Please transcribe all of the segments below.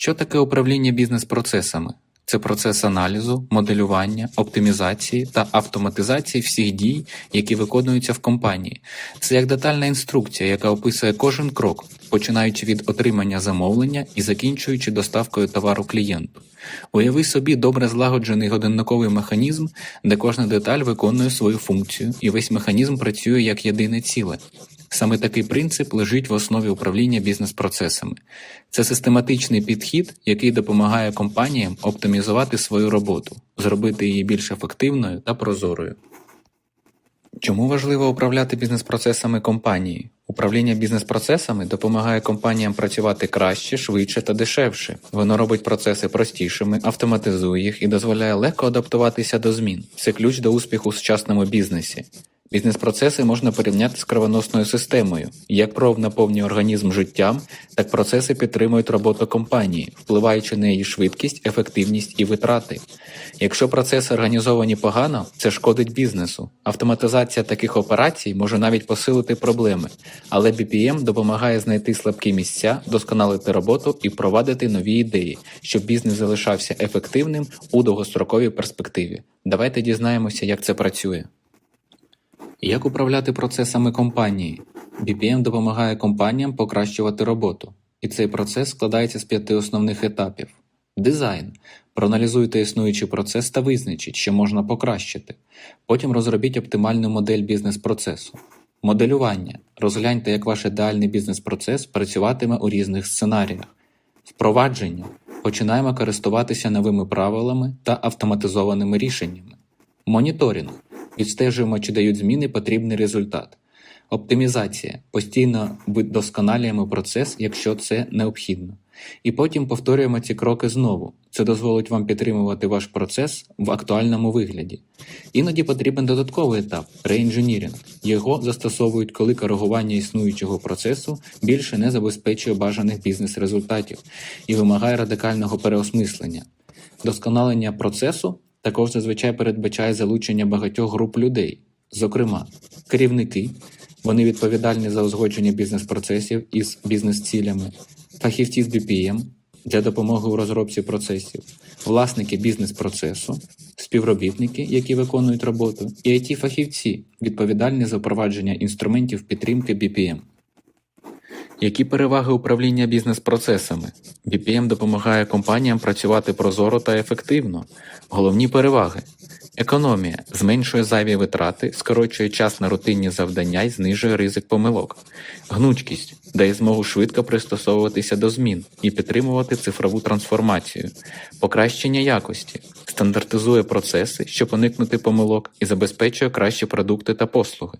Що таке управління бізнес-процесами? Це процес аналізу, моделювання, оптимізації та автоматизації всіх дій, які виконуються в компанії. Це як детальна інструкція, яка описує кожен крок, починаючи від отримання замовлення і закінчуючи доставкою товару клієнту. Уяви собі добре злагоджений годинниковий механізм, де кожна деталь виконує свою функцію, і весь механізм працює як єдине ціле. Саме такий принцип лежить в основі управління бізнес-процесами. Це систематичний підхід, який допомагає компаніям оптимізувати свою роботу, зробити її більш ефективною та прозорою. Чому важливо управляти бізнес-процесами компанії? Управління бізнес-процесами допомагає компаніям працювати краще, швидше та дешевше. Воно робить процеси простішими, автоматизує їх і дозволяє легко адаптуватися до змін. Це ключ до успіху в сучасному бізнесі. Бізнес-процеси можна порівняти з кровоносною системою. Як кров наповнює організм життям, так процеси підтримують роботу компанії, впливаючи на її швидкість, ефективність і витрати. Якщо процеси організовані погано, це шкодить бізнесу. Автоматизація таких операцій може навіть посилити проблеми, але BPM допомагає знайти слабкі місця, досконалити роботу і впровадити нові ідеї, щоб бізнес залишався ефективним у довгостроковій перспективі. Давайте дізнаємося, як це працює. Як управляти процесами компанії? BPM допомагає компаніям покращувати роботу, і цей процес складається з п'яти основних етапів. Дизайн. Проаналізуйте існуючий процес та визначіть, що можна покращити. Потім розробіть оптимальну модель бізнес-процесу. Моделювання. Розгляньте, як ваш ідеальний бізнес-процес працюватиме у різних сценаріях. Впровадження. Починаємо користуватися новими правилами та автоматизованими рішеннями. Моніторинг. Відстежуємо, чи дають зміни потрібний результат. Оптимізація. Постійно вдосконалюємо процес, якщо це необхідно. І потім повторюємо ці кроки знову. Це дозволить вам підтримувати ваш процес в актуальному вигляді. Іноді потрібен додатковий етап реінженіринг. Його застосовують, коли коригування існуючого процесу більше не забезпечує бажаних бізнес-результатів і вимагає радикального переосмислення. Досконалення процесу також зазвичай передбачає залучення багатьох груп людей, зокрема, керівники, вони відповідальні за узгодження бізнес-процесів із бізнес-цілями, фахівці з BPM для допомоги у розробці процесів, власники бізнес-процесу, співробітники, які виконують роботу, і it фахівці відповідальні за впровадження інструментів підтримки BPM. Які переваги управління бізнес-процесами? BPM допомагає компаніям працювати прозоро та ефективно. Головні переваги: економія зменшує зайві витрати, скорочує час на рутинні завдання і знижує ризик помилок. Гнучкість дає змогу швидко пристосовуватися до змін і підтримувати цифрову трансформацію, покращення якості, стандартизує процеси, щоб уникнути помилок і забезпечує кращі продукти та послуги.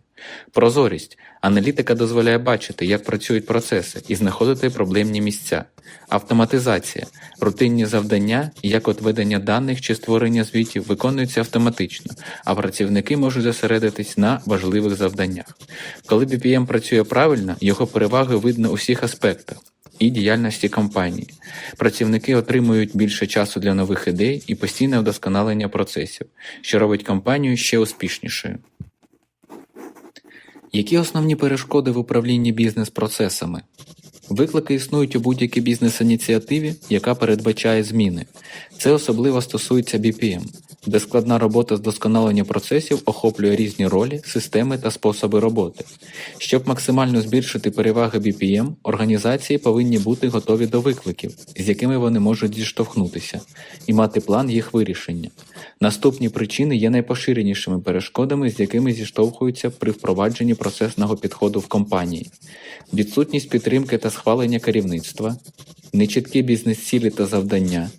Прозорість. Аналітика дозволяє бачити, як працюють процеси і знаходити проблемні місця. Автоматизація. Рутинні завдання, як от ведення даних чи створення звітів, виконуються автоматично, а працівники можуть зосередитись на важливих завданнях. Коли BPM працює правильно, його переваги видно у всіх аспектах. І діяльності компанії. Працівники отримують більше часу для нових ідей і постійне вдосконалення процесів, що робить компанію ще успішнішою. Які основні перешкоди в управлінні бізнес-процесами? Виклики існують у будь-якій бізнес-ініціативі, яка передбачає зміни. Це особливо стосується BPM, де складна робота з досконалення процесів охоплює різні ролі, системи та способи роботи. Щоб максимально збільшити переваги BPM, організації повинні бути готові до викликів, з якими вони можуть зіштовхнутися, і мати план їх вирішення. Наступні причини є найпоширенішими перешкодами, з якими зіштовхуються при впровадженні процесного підходу в компанії. Відсутність підтримки та схвалення керівництва, нечіткі бізнес-цілі та завдання,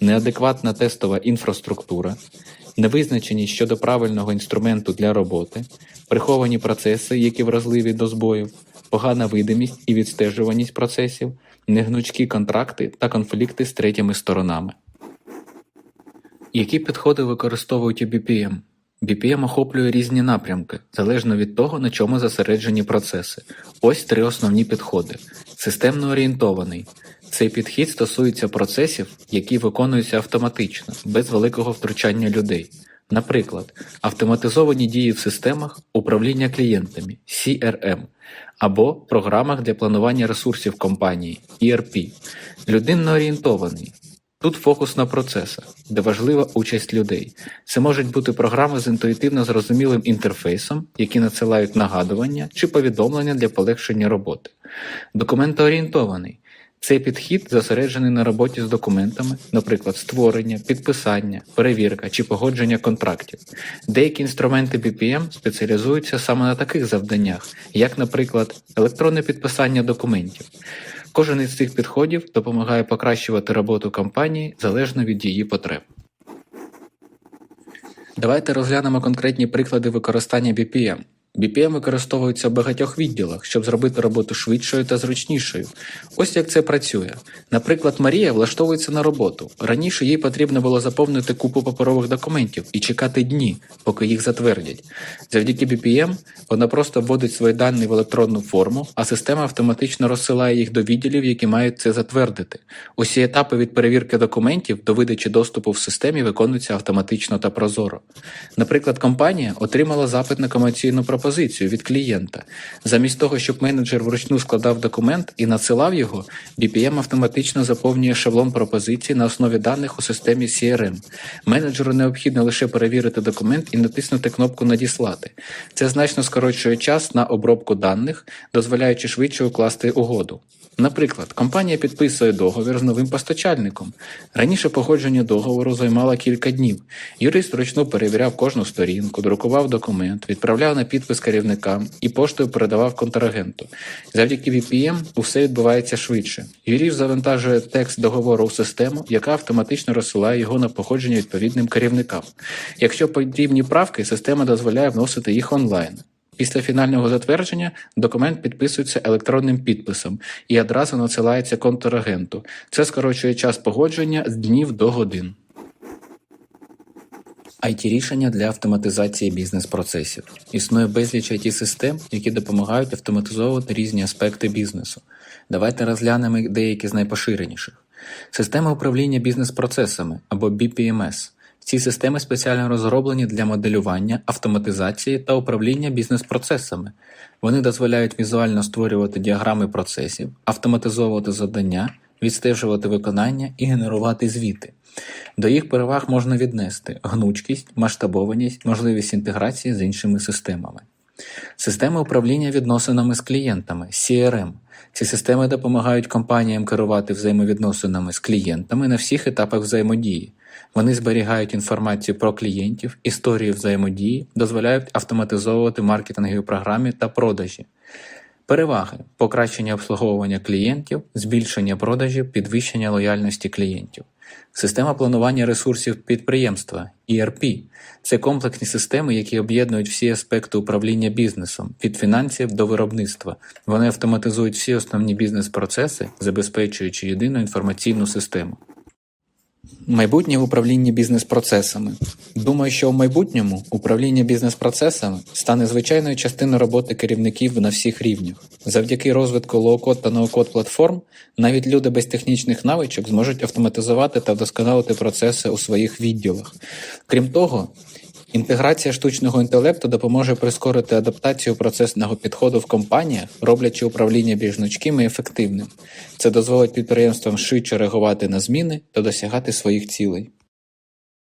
неадекватна тестова інфраструктура, невизначеність щодо правильного інструменту для роботи, приховані процеси, які вразливі до збоїв, погана видимість і відстежуваність процесів, негнучкі контракти та конфлікти з третіми сторонами. Які підходи використовують у BPM? BPM охоплює різні напрямки, залежно від того, на чому зосереджені процеси. Ось три основні підходи. Системно орієнтований. Цей підхід стосується процесів, які виконуються автоматично, без великого втручання людей. Наприклад, автоматизовані дії в системах управління клієнтами CRM або програмах для планування ресурсів компанії ERP. Людинно орієнтований. Тут фокус на процесах, де важлива участь людей. Це можуть бути програми з інтуїтивно зрозумілим інтерфейсом, які надсилають нагадування чи повідомлення для полегшення роботи. Документоорієнтований. Цей підхід зосереджений на роботі з документами, наприклад, створення, підписання, перевірка чи погодження контрактів. Деякі інструменти BPM спеціалізуються саме на таких завданнях, як, наприклад, електронне підписання документів. Кожен із цих підходів допомагає покращувати роботу компанії залежно від її потреб. Давайте розглянемо конкретні приклади використання BPM. BPM використовується в багатьох відділах, щоб зробити роботу швидшою та зручнішою. Ось як це працює. Наприклад, Марія влаштовується на роботу. Раніше їй потрібно було заповнити купу паперових документів і чекати дні, поки їх затвердять. Завдяки BPM вона просто вводить свої дані в електронну форму, а система автоматично розсилає їх до відділів, які мають це затвердити. Усі етапи від перевірки документів до видачі доступу в системі виконуються автоматично та прозоро. Наприклад, компанія отримала запит на комерційну пропозицію від клієнта. Замість того, щоб менеджер вручну складав документ і надсилав його, BPM автоматично заповнює шаблон пропозиції на основі даних у системі CRM. Менеджеру необхідно лише перевірити документ і натиснути кнопку Надіслати. Це значно скорочує час на обробку даних, дозволяючи швидше укласти угоду. Наприклад, компанія підписує договір з новим постачальником. Раніше погодження договору займало кілька днів. Юрист вручну перевіряв кожну сторінку, друкував документ, відправляв на підпис керівникам і поштою передавав контрагенту. Завдяки VPN усе відбувається швидше. Юрист завантажує текст договору у систему, яка автоматично розсилає його на погодження відповідним керівникам. Якщо потрібні правки, система дозволяє вносити їх онлайн. Після фінального затвердження документ підписується електронним підписом і одразу надсилається контрагенту. Це скорочує час погодження з днів до годин. IT-рішення для автоматизації бізнес-процесів. Існує безліч IT-систем, які допомагають автоматизовувати різні аспекти бізнесу. Давайте розглянемо деякі з найпоширеніших. Система управління бізнес-процесами або BPMS. Ці системи спеціально розроблені для моделювання, автоматизації та управління бізнес-процесами. Вони дозволяють візуально створювати діаграми процесів, автоматизовувати завдання, відстежувати виконання і генерувати звіти. До їх переваг можна віднести гнучкість, масштабованість, можливість інтеграції з іншими системами. Системи управління відносинами з клієнтами CRM. Ці системи допомагають компаніям керувати взаємовідносинами з клієнтами на всіх етапах взаємодії. Вони зберігають інформацію про клієнтів, історії взаємодії, дозволяють автоматизовувати маркетингові програми та продажі. Переваги покращення обслуговування клієнтів, збільшення продажів, підвищення лояльності клієнтів. Система планування ресурсів підприємства ERP – це комплексні системи, які об'єднують всі аспекти управління бізнесом від фінансів до виробництва. Вони автоматизують всі основні бізнес-процеси, забезпечуючи єдину інформаційну систему. Майбутнє в управлінні бізнес-процесами. Думаю, що в майбутньому управління бізнес-процесами стане звичайною частиною роботи керівників на всіх рівнях. Завдяки розвитку лоу-код та ноу-код платформ навіть люди без технічних навичок зможуть автоматизувати та вдосконалити процеси у своїх відділах. Крім того, Інтеграція штучного інтелекту допоможе прискорити адаптацію процесного підходу в компаніях, роблячи управління більш гнучким і ефективним. Це дозволить підприємствам швидше реагувати на зміни та досягати своїх цілей.